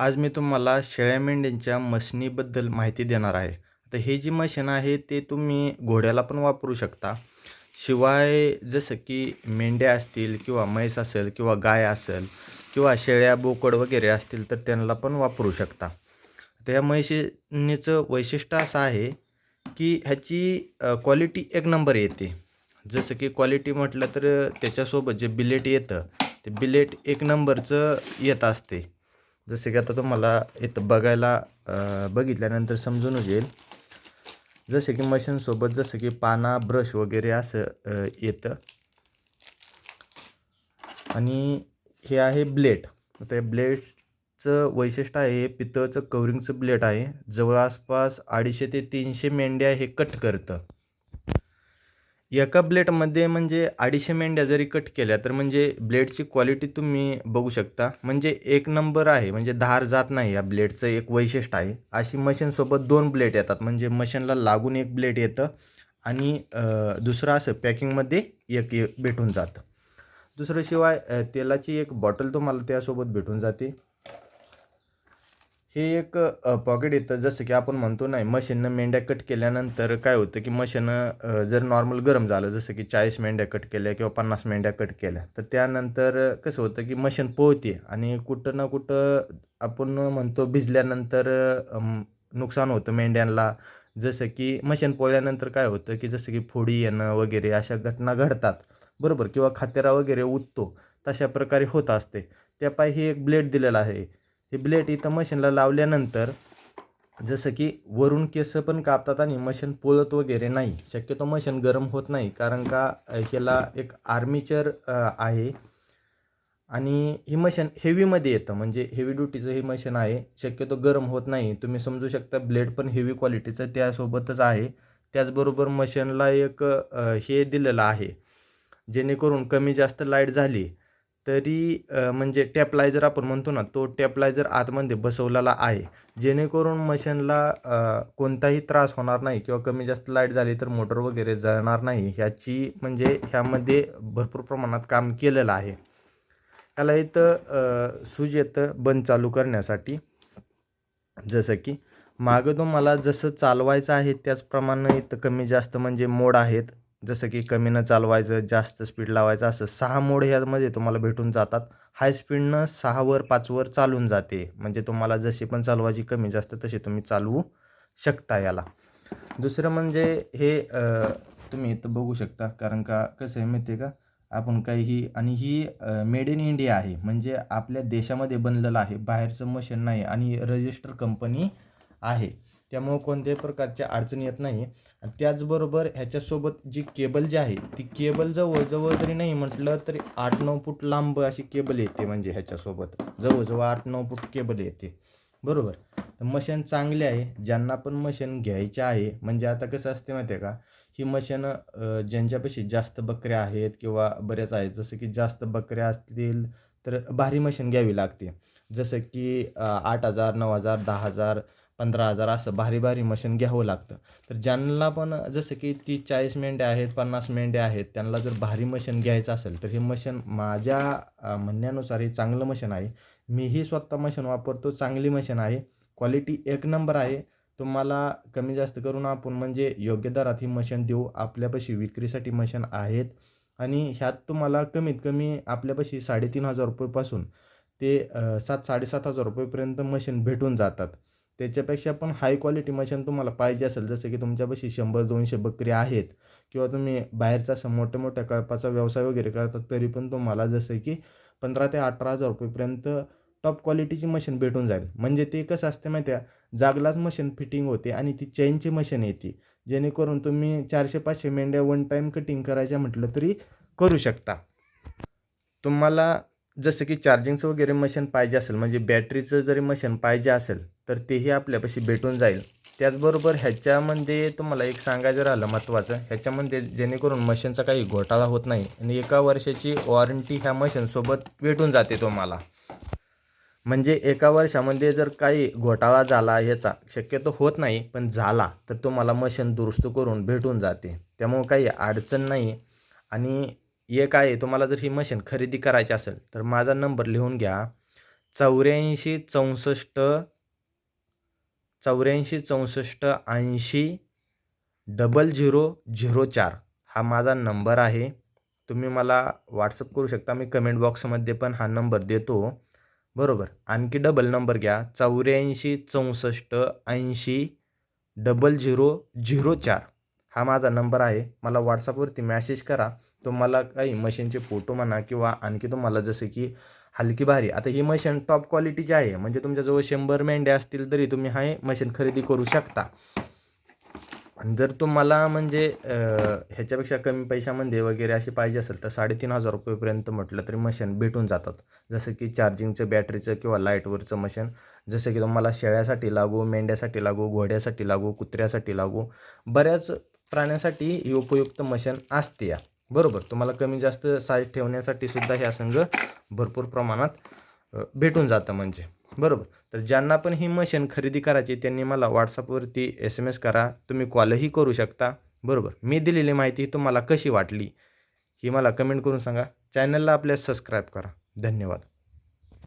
आज मी तुम्हाला शेळ्या मेंढ्यांच्या मशनीबद्दल माहिती देणार आहे. तर हे जी मशीन आहे ते तुम्ही घोड्याला पण वापरू शकता. शिवाय जसं की मेंढ्या असतील किंवा म्हैस असेल किंवा गाय असेल किंवा शेळ्या बोकड वगैरे असतील तर त्यांना पण वापरू शकता. तर या मशीनीचं वैशिष्ट्य असं आहे की ह्याची क्वालिटी एक नंबर येते. जसं की क्वालिटी म्हटलं तर त्याच्यासोबत जे बिलेट येतं ते बिलेट एक नंबरचं येत असते. जसे की आता तुम्हाला इथं बघायला बघितल्यानंतर समजूनच येईल. जसे की मशीनसोबत जसं की पाना ब्रश वगैरे असं येतं. आणि हे आहे ब्लेड. आता या ब्लेडचं वैशिष्ट्य आहे हे पितळचं कवरिंगचं ब्लेड आहे. जवळ आसपास अडीचशे ते तीनशे मेंढ्या हे कट करतं. एका ब्लेडमध्ये म्हणजे अडीचशे मेंढ्या जरी कट केल्या तर म्हणजे ब्लेडची क्वालिटी तुम्ही बघू शकता. म्हणजे एक नंबर आहे म्हणजे धार जात नाही या ब्लेडचं एक वैशिष्ट्य आहे. अशी मशीनसोबत दोन ब्लेड येतात म्हणजे मशीनला लागून एक ब्लेड येतं आणि दुसरं असं पॅकिंगमध्ये एक भेटून जातं. दुसरं शिवाय तेलाची एक बॉटल तुम्हाला त्यासोबत भेटून जाते. हे एक पॉकेट येतं. जसं की आपण म्हणतो नाही मशीननं मेंढ्या कट केल्यानंतर काय होतं की मशीन जर नॉर्मल गरम झालं जसं की चाळीस मेंढ्या कट केल्या किंवा पन्नास मेंढ्या कट केल्या तर त्यानंतर कसं होतं की मशीन पोहते आणि कुठं ना कुठं आपण म्हणतो भिजल्यानंतर नुकसान होतं मेंढ्यांना जसं की मशीन पोळल्यानंतर काय होतं की जसं की फोडी येणं वगैरे अशा घटना घडतात. बरोबर? किंवा खातेरा वगैरे उठतो तशा प्रकारे होत असते. त्यापायी ही एक ब्लेड दिलेला आहे. हे ब्लेड इथं मशीनला लावल्यानंतर जसं की वरून केस पण कापतात आणि मशीन पोळत वगैरे नाही. शक्यतो मशीन गरम होत नाही कारण का ह्याला एक आर्मीचर आहे. आणि ही मशीन हेवीमध्ये येतं म्हणजे हेवी ड्युटीचं हे मशीन आहे. शक्यतो गरम होत नाही. तुम्ही समजू शकता ब्लेड पण हेवी क्वालिटीचं त्यासोबतच आहे. त्याचबरोबर मशीनला एक हे दिलेलं आहे जेणेकरून कमी जास्त लाइट झाली तरी म्हणजे टॅपलायझर आपण म्हणतो ना तो टॅपलायझर आतमध्ये बसवलेला आहे. जेणेकरून मशीनला कोणताही त्रास होणार नाही किंवा कमी जास्त लाइट झाली तर मोटर वगैरे जळणार नाही ह्याची म्हणजे ह्यामध्ये भरपूर प्रमाणात काम केलेलं आहे. त्याला इथं सूज येतं बंद चालू करण्यासाठी. जसं की मागं तुम्हाला जसं चालवायचं आहे त्याचप्रमाणे इथं कमी जास्त म्हणजे मोड आहेत. जसं की कमीनं चालवायचं जास्त स्पीड लावायचं असं सहा मोड ह्यामध्ये तुम्हाला भेटून जातात. हाय स्पीडनं सहावर पाचवर चालून जाते. म्हणजे तुम्हाला जशी पण चालवायची कमी जास्त तशी तुम्ही चालवू शकता याला. दुसरं म्हणजे हे तुम्ही इथं बघू शकता. कारण का कसं आहे माहिती आहे का? आपण काही आणि ही मेड इन इंडिया आहे. म्हणजे आपल्या देशामध्ये बनलेलं आहे. बाहेरचं मशीन नाही आणि रजिस्टर कंपनी आहे. त्यामुळं कोणत्याही प्रकारच्या अडचणी येत नाही. आणि त्याचबरोबर ह्याच्यासोबत जी केबल जी आहे ती केबल जवळजवळ जरी नाही म्हटलं तरी आठ नऊ फूट लांब अशी केबल येते म्हणजे ह्याच्यासोबत. जवळजवळ आठ नऊ फूट केबल येते. बरोबर? तर मशीन चांगली आहे ज्यांना पण मशीन घ्यायचे आहे. म्हणजे आता कसं असते माहिती आहे का? ही मशीन ज्यांच्यापाशी जास्त बकऱ्या आहेत किंवा बऱ्याच आहेत. जसं की जास्त बकऱ्या असतील तर भारी मशीन घ्यावी लागते. जसं की आठ हजार नऊ हजार दहा हजार पंधरा हजार असं भारी भारी मशीन घ्यावं लागतं. तर ज्यांना पण जसं की तीस चाळीस मेंढ्या आहेत पन्नास मेंढ्या आहेत त्यांना जर भारी मशीन घ्यायचं असेल तर हे मशीन माझ्या म्हणण्यानुसार हे चांगलं मशीन आहे. मीही स्वतः मशीन वापरतो चांगली मशीन आहे. क्वालिटी एक नंबर आहे. तुम्हाला कमी जास्त करून आपण म्हणजे योग्य दरात ही मशीन देऊ. आपल्यापाशी विक्रीसाठी मशीन आहेत. आणि ह्यात तुम्हाला कमीत कमी आपल्यापाशी साडेतीन हजार रुपयेपासून ते सात साडेसात हजार रुपयेपर्यंत मशीन भेटून जातात. त्याच्यापेक्षा पण हाय क्वालिटी मशीन तुम्हाला पाहिजे असेल जसं की तुमच्यापाशी शंभर दोनशे बकरी आहेत किंवा तुम्ही बाहेरचा असं मोठ्या मोठ्या कळपाचा व्यवसाय वगैरे करतात तरी पण तुम्हाला जसं की पंधरा ते अठरा हजार रुपयेपर्यंत टॉप क्वालिटीची मशीन भेटून जाईल. म्हणजे ते कसं असते माहिती आहे जागलाच मशीन फिटिंग होते आणि ती चेनची मशीन येते. जेणेकरून तुम्ही चारशे पाचशे मेंढ्या वन टाईम कटिंग करायच्या म्हटलं तरी करू शकता. तुम्हाला जसं की चार्जिंगचं वगैरे मशीन पाहिजे असेल म्हणजे बॅटरीचं जरी मशीन पाहिजे असेल तर तेही आपल्यापाशी भेटून जाईल. त्याचबरोबर ह्याच्यामध्ये तुम्हाला एक सांगायचं राहिलं महत्त्वाचं ह्याच्यामध्ये जेणेकरून मशीनचा काही घोटाळा होत नाही आणि एका वर्षाची वॉरंटी ह्या मशीनसोबत भेटून जाते तुम्हाला. म्हणजे एका वर्षामध्ये जर काही घोटाळा झाला ह्याचा शक्यतो होत नाही पण झाला तर तुम्हाला मशीन दुरुस्त करून भेटून जाते. त्यामुळं काही अडचण नाही. आणि एक आहे? तुम्हाला जर ही मशीन खरेदी करायची असेल तर माझा नंबर लिहून घ्या. चौऱ्याऐंशी चौसष्ट चौऱ्याऐंशी चौसष्ट ऐंशी डबल झिरो झिरो चार हा माझा नंबर आहे. तुम्ही मला व्हॉट्सअप करू शकता. मी कमेंट बॉक्समध्ये पण हा नंबर देतो. बरोबर? आणखी डबल नंबर घ्या. चौऱ्याऐंशी चौसष्ट ऐंशी डबल झिरो झिरो चार हा माझा नंबर आहे. मला व्हॉट्सअपवरती मॅसेज करा. तुम्हाला काही मशीनचे फोटो म्हणा किंवा आणखी तुम्हाला जसं की हलकी भारी. आता ही मशीन टॉप क्वालिटीची आहे. म्हणजे तुमच्याजवळ शंभर मेंढ्या असतील तरी तुम्ही हा मशीन खरेदी करू शकता. जर तुम्हाला म्हणजे ह्याच्यापेक्षा कमी पैशामध्ये वगैरे अशी पाहिजे असेल तर साडेतीन हजार रुपयेपर्यंत म्हटलं तरी मशीन भेटून जातात. जसं की चार्जिंगचं बॅटरीचं किंवा लाईटवरचं मशीन जसं की तुम्हाला शेळ्यासाठी लागू मेंढ्यासाठी लागू घोड्यासाठी लागू कुत्र्यासाठी लागू बऱ्याच प्राण्यांसाठी ही उपयुक्त मशीन असते या बरोबर. तुम्हाला कमी जास्त साईज ठेवण्यासाठी सुद्धा ह्या संघ भरपूर प्रमाणात भेटून जातं म्हणजे. बरोबर. तर ज्यांना पण ही मशीन खरेदी करायची त्यांनी मला व्हॉट्सअपवरती एस एम एस करा. तुम्ही कॉलही करू शकता. बरोबर. मी दिलेली माहिती तुम्हाला कशी वाटली ही मला कमेंट करून सांगा. चॅनलला आपल्या सबस्क्राईब करा. धन्यवाद.